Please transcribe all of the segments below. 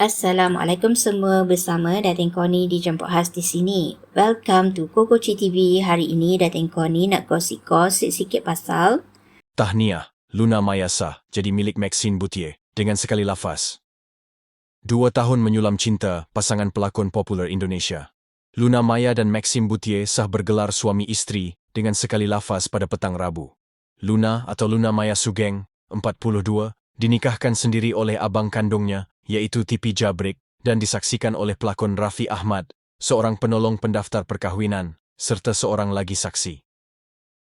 Assalamualaikum semua bersama Datin Koni di Jemput Khas di sini. Welcome to Koko TV. Hari ini Datin Koni nak gosip-gosip sikit pasal Tahniah, Luna Maya sah jadi milik Maxine Boutier dengan sekali lafaz. Dua tahun menyulam cinta pasangan pelakon popular Indonesia. Luna Maya dan Maxine Boutier sah bergelar suami isteri dengan sekali lafaz pada petang Rabu. Luna atau Luna Maya Sugeng, 42, dinikahkan sendiri oleh abang kandungnya iaitu Tipi Jabrik dan disaksikan oleh pelakon Rafi Ahmad, seorang penolong pendaftar perkahwinan serta seorang lagi saksi.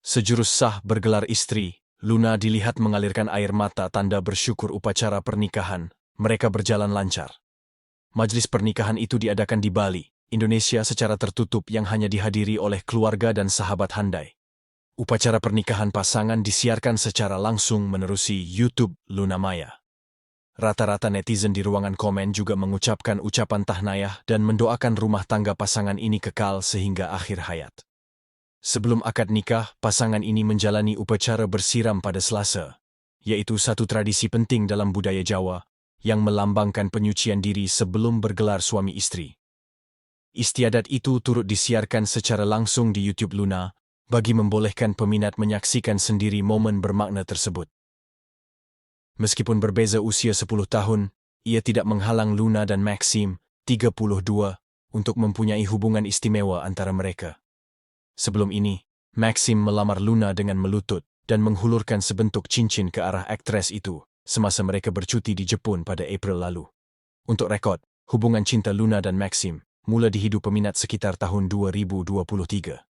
Sejurus sah bergelar isteri, Luna dilihat mengalirkan air mata tanda bersyukur upacara pernikahan. Mereka berjalan lancar. Majlis pernikahan itu diadakan di Bali, Indonesia secara tertutup yang hanya dihadiri oleh keluarga dan sahabat handai. Upacara pernikahan pasangan disiarkan secara langsung menerusi YouTube Luna Maya. Rata-rata netizen di ruangan komen juga mengucapkan ucapan tahnayah dan mendoakan rumah tangga pasangan ini kekal sehingga akhir hayat. Sebelum akad nikah, pasangan ini menjalani upacara bersiram pada Selasa, yaitu satu tradisi penting dalam budaya Jawa yang melambangkan penyucian diri sebelum bergelar suami istri. Istiadat itu turut disiarkan secara langsung di YouTube Luna bagi membolehkan peminat menyaksikan sendiri momen bermakna tersebut. Meskipun berbeza usia 10 tahun, ia tidak menghalang Luna dan Maxim, 32, untuk mempunyai hubungan istimewa antara mereka. Sebelum ini, Maxim melamar Luna dengan melutut dan menghulurkan sebentuk cincin ke arah aktris itu semasa mereka bercuti di Jepun pada April lalu. Untuk rekod, hubungan cinta Luna dan Maxim mula dihidu peminat sekitar tahun 2023.